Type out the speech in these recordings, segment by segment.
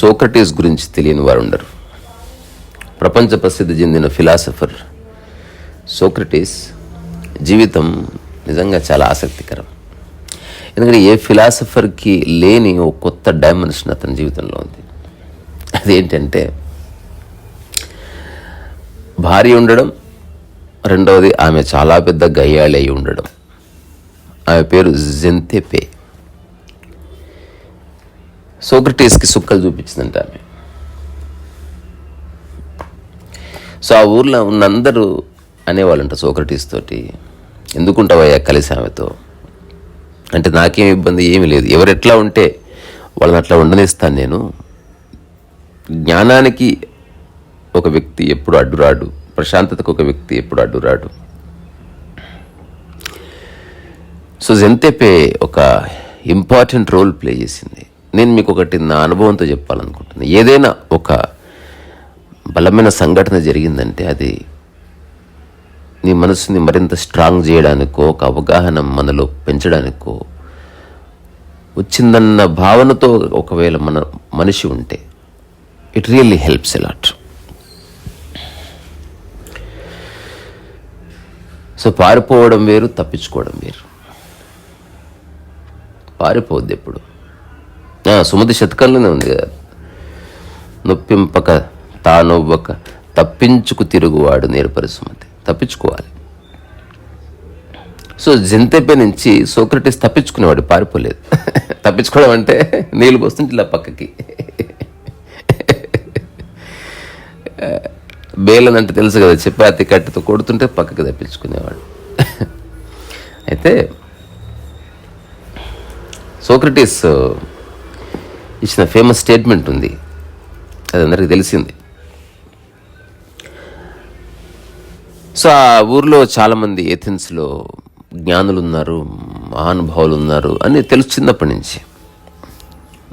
Socrates గురించి తెలియని వారు ఉండరు ప్రపంచ ప్రసిద్ధి చెందిన ఫిలాసఫర్ సోక్రటీస్ జీవితం నిజంగా చాలా ఆసక్తికరం. ఎందుకంటే ఏ ఫిలాసఫర్కి లేని ఓ కొత్త డైమెన్షన్ అతని జీవితంలో ఉంది. అదేంటంటే భార్య ఉండడం రెండవది ఆమె చాలా పెద్ద గయ్యాళి అయి ఉండడం. ఆమె పేరు జెంతెపే. సోక్రటీస్కి సుక్కలు చూపించిందంట ఆమె. సో ఆ ఊర్లో ఉన్న అందరూ అనేవాళ్ళంట సోక్రటీస్ తోటి ఎందుకుంటావయ్యా కలిసి ఆమెతో? అంటే నాకేం ఇబ్బంది ఏమీ లేదు. ఎవరు ఎట్లా ఉంటే వాళ్ళని అట్లా ఉండనిస్తాను నేను. జ్ఞానానికి ఒక వ్యక్తి ఎప్పుడు అడ్డురాడు. ప్రశాంతతకు ఒక వ్యక్తి ఎప్పుడు అడ్డురాడు సో జెంతెపే ఒక ఇంపార్టెంట్ రోల్ ప్లే చేసింది. నేను మీకు ఒకటి నా అనుభవంతో చెప్పాలనుకుంటున్నాను ఏదైనా ఒక బలమైన సంఘటన జరిగిందంటే అది నీ మనసుని మరింత స్ట్రాంగ్ చేయడానికో ఒక అవగాహన మనలో పెంచడానికో వచ్చిందన్న భావనతో ఒకవేళ మన మనిషి ఉంటే it really helps a lot so పారిపోవడం వేరు తప్పించుకోవడం వేరు. పారిపోవద్దు ఎప్పుడు. సుమతి శతకంలోనే ఉంది కదా. నొప్పింపక తానొవ్వక తప్పించుకు తిరుగువాడు నేర్పరి సుమతి. తప్పించుకోవాలి. సో జంతెపే నుంచి సోక్రటిస్ తప్పించుకునేవాడు పారిపోలేదు. తప్పించుకోవడం అంటే నీళ్ళు పోస్తుంటే ఇలా పక్కకి. బేలన్ అంటే తెలుసు కదా చపాతి కట్టెతో కొడుతుంటే పక్కకు తప్పించుకునేవాడు. అయితే సోక్రటీస్ ఇచ్చిన ఫేమస్ స్టేట్మెంట్ ఉంది. అది అందరికీ తెలిసింది. సో ఆ ఊర్లో చాలామంది ఏథెన్స్లో జ్ఞానులు ఉన్నారు మహానుభావులు ఉన్నారు అని తెలుసు చిన్నప్పటి నుంచి.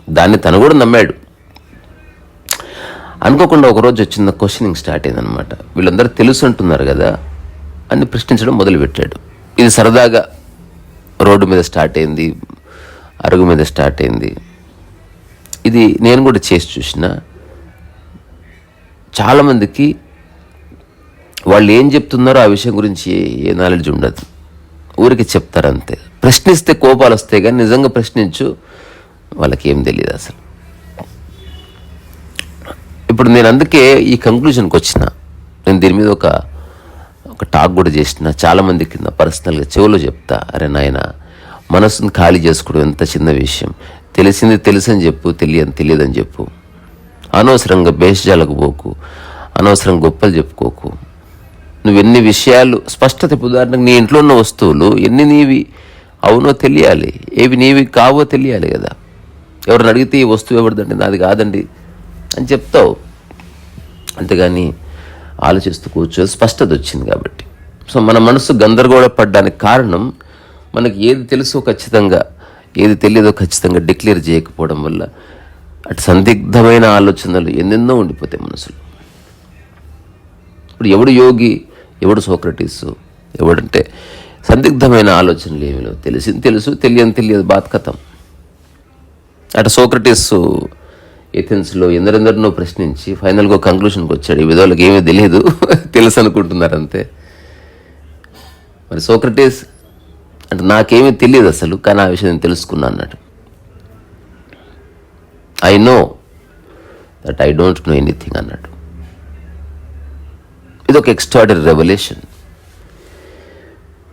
దాన్ని తను కూడా నమ్మాడు. అనుకోకుండా ఒకరోజు చిన్న క్వశ్చనింగ్ స్టార్ట్ అయిందనమాట. వీళ్ళందరూ తెలుసు అంటున్నారు కదా అని ప్రశ్నించడం మొదలుపెట్టాడు. ఇది సరదాగా రోడ్డు మీద స్టార్ట్ అయింది అరుగు మీద స్టార్ట్ అయింది. ఇది నేను కూడా చేసి చూసిన. చాలామందికి వాళ్ళు ఏం చెప్తున్నారో ఆ విషయం గురించి ఏ నాలెడ్జ్ ఉండదు. ఊరికి చెప్తారంతే. ప్రశ్నిస్తే కోపాలు వస్తాయి కానీ నిజంగా ప్రశ్నించు వాళ్ళకి ఏం తెలియదు అసలు. ఇప్పుడు నేను అందుకే ఈ కంక్లూజన్కి వచ్చిన. నేను దీని మీద ఒక ఒక టాక్ కూడా చేసిన. చాలామంది కింద పర్సనల్గా చెవులో చెప్తా. అరే నాయన మనసుని ఖాళీ చేసుకోవడం ఎంత చిన్న విషయం. తెలిసింది తెలుసని చెప్పు తెలియని తెలియదని చెప్పు. అనవసరంగా భేషజాలకు పోకు. అనవసరంగా గొప్పలు చెప్పుకోకు. నువ్వు ఎన్ని విషయాలు స్పష్టత ఉదాహరణకు నీ ఇంట్లో ఉన్న వస్తువులు ఎన్ని నీవి అవునో తెలియాలి. ఏవి నీవి కావో తెలియాలి కదా. ఎవరిని అడిగితే ఈ వస్తువు ఎవరిదండి? నాది కాదండి. అని చెప్తావు. అంతేగాని ఆలోచిస్తూ కూర్చో స్పష్టత వచ్చింది కాబట్టి. సో మన మనసు గందరగోళపడడానికి కారణం మనకి ఏది తెలుసో ఖచ్చితంగా ఏది తెలియదో ఖచ్చితంగా డిక్లేర్ చేయకపోవడం వల్ల అటు సందిగ్ధమైన ఆలోచనలు ఎన్నెన్నో ఉండిపోతాయి మనసులో. ఇప్పుడు ఎవడు యోగి ఎవడు సోక్రటీస్ ఎవడంటే సందిగ్ధమైన ఆలోచనలు ఏమి లేవు. తెలిసింది తెలుసు తెలియని తెలియదు బాత్కథం అటు సోక్రటీస్ ఏథెన్స్లో ఎందరెందరినో ప్రశ్నించి ఫైనల్గా కంక్లూషన్కి వచ్చాడు. ఈ విధవాళ్ళకి ఏమీ తెలియదు. తెలుసు అనుకుంటున్నారు అంతే. మరి సోక్రటీస్ అంటే నాకేమీ తెలియదు అసలు కానీ ఆ విషయం నేను తెలుసుకున్నా అన్నాడు I know that I don't know anything అన్నాడు ఇది ఒక ఎక్స్ట్రాడరీ రెవల్యూషన్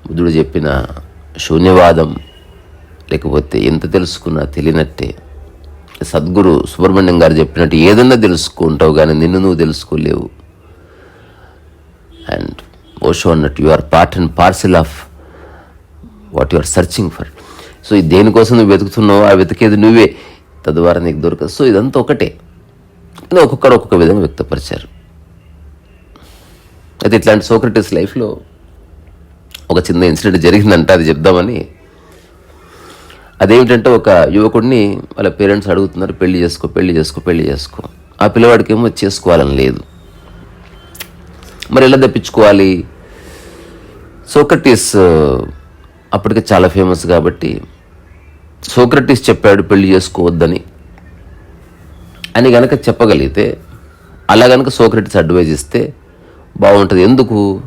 బుద్ధుడు చెప్పిన శూన్యవాదం లేకపోతే ఎంత తెలుసుకున్నా తెలియనట్టే సద్గురు సుబ్రహ్మణ్యం గారు చెప్పినట్టు ఏదన్నా తెలుసుకుంటావు కానీ నిన్ను నువ్వు తెలుసుకోలేవు. అండ్ ఓషో అన్నట్టు you are part and parcel of what you are searching for so ఇది దేనికోసం నువ్వు వెతుకుతున్నావు ఆ వెతికేది నువ్వే. తద్వారా నీకు దొరకదు సో ఇదంతా ఒకటే. అని ఒక్కొక్కరు ఒక్కొక్క విధంగా వ్యక్తపరిచారు. అయితే ఇట్లాంటి సోక్రటిస్ లైఫ్లో ఒక చిన్న ఇన్సిడెంట్ జరిగిందంట అది చెప్దామని. అదేమిటంటే ఒక యువకుడిని వాళ్ళ పేరెంట్స్ అడుగుతున్నారు పెళ్ళి చేసుకో పెళ్ళి చేసుకో పెళ్ళి చేసుకో. ఆ పిల్లవాడికి ఏమో చేసుకోవాలని లేదు. మరి ఎలా తప్పించుకోవాలి? సోక్రటీస్ అప్పటికే చాలా ఫేమస్ కాబట్టి సోక్రటీస్ చెప్పాడు పెళ్ళి చేసుకోవద్దని. అని గనక చెప్పగలిగితే అలా గనక సోక్రటీస్ అడ్వైజ్ ఇస్తే బాగుంటుంది. ఎందుకు?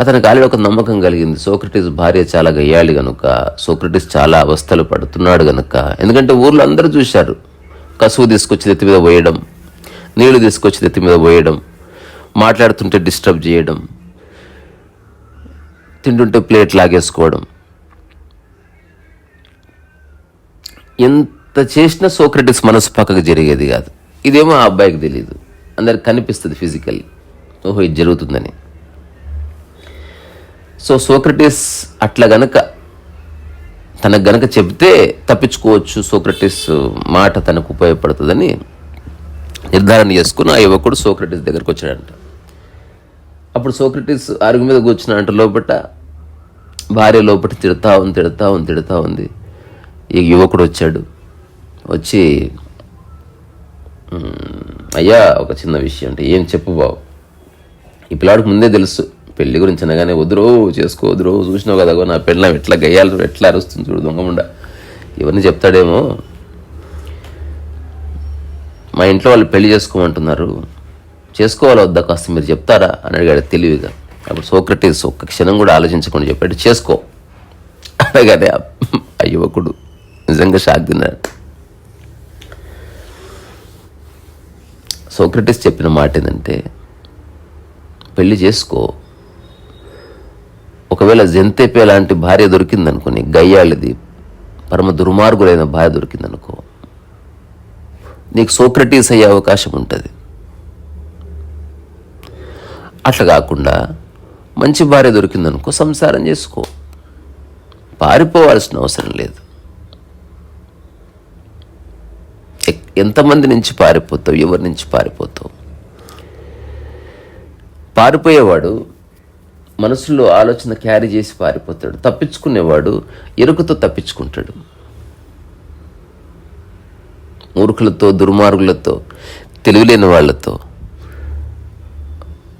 అతనికి ఆల్రెడీ ఒక నమ్మకం కలిగింది. సోక్రటీస్ భార్య చాలా గయ్యాలి గనుక సోక్రటీస్ చాలా అవస్థలు పడుతున్నాడు గనుక. ఎందుకంటే ఊర్లో అందరూ చూశారు. కసువు తీసుకొచ్చి ఎత్తి మీద పోయడం నీళ్ళు తీసుకొచ్చి ఎత్తి మీద పోయడం మాట్లాడుతుంటే డిస్టర్బ్ చేయడం తింటుంటే ప్లేట్ లాగేసుకోవడం. ఎంత చేసినా సోక్రటిస్ మనసు పక్కకు జరిగేది కాదు. ఇదేమో ఆ అబ్బాయికి తెలియదు అందరికి కనిపిస్తుంది ఫిజికల్లీ ఓహో ఇది జరుగుతుందని. సో సోక్రటీస్ అట్లా గనక తనకు గనక చెబితే తప్పించుకోవచ్చు సోక్రటీస్ మాట తనకు ఉపయోగపడుతుందని నిర్ధారణ చేసుకుని ఆ యువకుడు సోక్రటీస్ దగ్గరకు వచ్చాడంట. అప్పుడు సోక్రటీస్ అరుగు మీద కూర్చున్నాడంట లోపట భార్య లోపల తిడతా ఉంది తిడతా ఉంది తిడతా ఉంది. ఈ యువకుడు వచ్చాడు. వచ్చి అయ్యా ఒక చిన్న విషయం అంటే ఏం చెప్పు బావు ఈ పిల్లాడికి ముందే తెలుసు. పెళ్ళి గురించి అనగానే వద్దురో చేసుకో వద్దురో చూసినావు కదా నా పెళ్ళం ఎట్లా గయ్యాలి ఎట్లా అరుస్తుంది చూడు దొంగముండ ఇవన్నీ చెప్తాడేమో. మా ఇంట్లో వాళ్ళు పెళ్ళి చేసుకోమంటున్నారు. చేసుకోవాలి వద్దా కాస్త మీరు చెప్తారా అని అడిగాడు తెలివిగా. అప్పుడు సోక్రటీస్ ఒక్క క్షణం కూడా ఆలోచించకుండా చెప్పాడు చేసుకో. అనగానే ఆ- ఆ యువకుడు నిజంగా షాక్ తిన్నాడు. సోక్రటీస్ చెప్పిన మాట ఏంటంటే పెళ్ళి చేసుకో ఒకవేళ జంతేపే లాంటి భార్య దొరికిందనుకోని గయ్యాళ్ళది పరమ దుర్మార్గులైన భార్య దొరికిందనుకో నీకు సోక్రటీస్ అయ్యే అవకాశం ఉంటుంది. అట్లా కాకుండా మంచి భార్య దొరికిందనుకో సంసారం చేసుకో. పారిపోవాల్సిన అవసరం లేదు. ఎంతమంది నుంచి పారిపోతావు ఎవరి నుంచి పారిపోతావు? పారిపోయేవాడు మనసులో ఆలోచన క్యారీ చేసి పారిపోతాడు. తప్పించుకునేవాడు ఎరుకతో తప్పించుకుంటాడు. మూర్ఖులతో దుర్మార్గులతో తెలివిలేని వాళ్ళతో.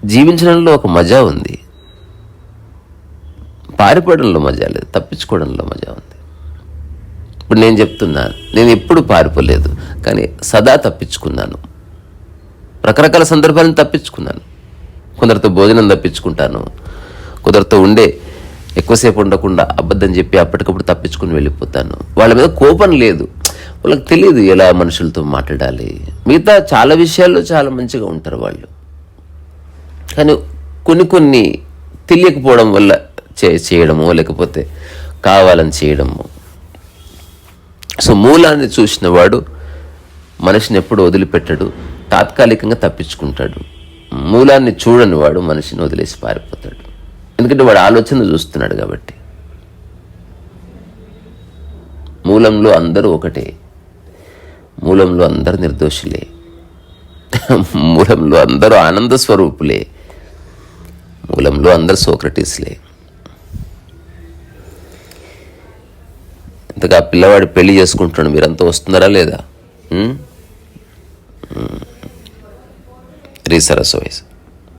జీవించడంలో ఒక మజా ఉంది. పారిపోవడంలో మజా లేదు. తప్పించుకోవడంలో మజా ఉంది. ఇప్పుడు నేను చెప్తున్నాను నేను ఎప్పుడు పారిపోలేదు కానీ సదా తప్పించుకున్నాను. రకరకాల సందర్భాలను తప్పించుకున్నాను. కొందరితో భోజనం తప్పించుకుంటాను. కుదరతో ఉండే ఎక్కువసేపు ఉండకుండా అబద్ధం చెప్పి అప్పటికప్పుడు తప్పించుకుని వెళ్ళిపోతాను. వాళ్ళ మీద కోపం లేదు. వాళ్ళకి తెలియదు ఎలా మనుషులతో మాట్లాడాలి. మిగతా చాలా విషయాల్లో చాలా మంచిగా ఉంటారు వాళ్ళు. కానీ కొన్ని కొన్ని తెలియకపోవడం వల్ల చే చేయడము లేకపోతే కావాలని చేయడము. సో మూలాన్ని చూసిన వాడు మనిషిని ఎప్పుడు వదిలిపెట్టడు. తాత్కాలికంగా తప్పించుకుంటాడు. మూలాన్ని చూడని వాడు మనిషిని వదిలేసి పారిపోతాడు. ఎందుకంటే వాడు ఆలోచన చూస్తున్నాడు కాబట్టి. మూలంలో అందరూ ఒకటే. మూలంలో అందరు నిర్దోషులే. మూలంలో అందరూ ఆనంద స్వరూపులే. మూలంలో అందరు సోక్రటీస్లే. ఇంతగా పిల్లవాడు పెళ్ళి చేసుకుంటున్నాడు. మీరంతా వస్తున్నారా లేదా? రీ సరస్ వయసు.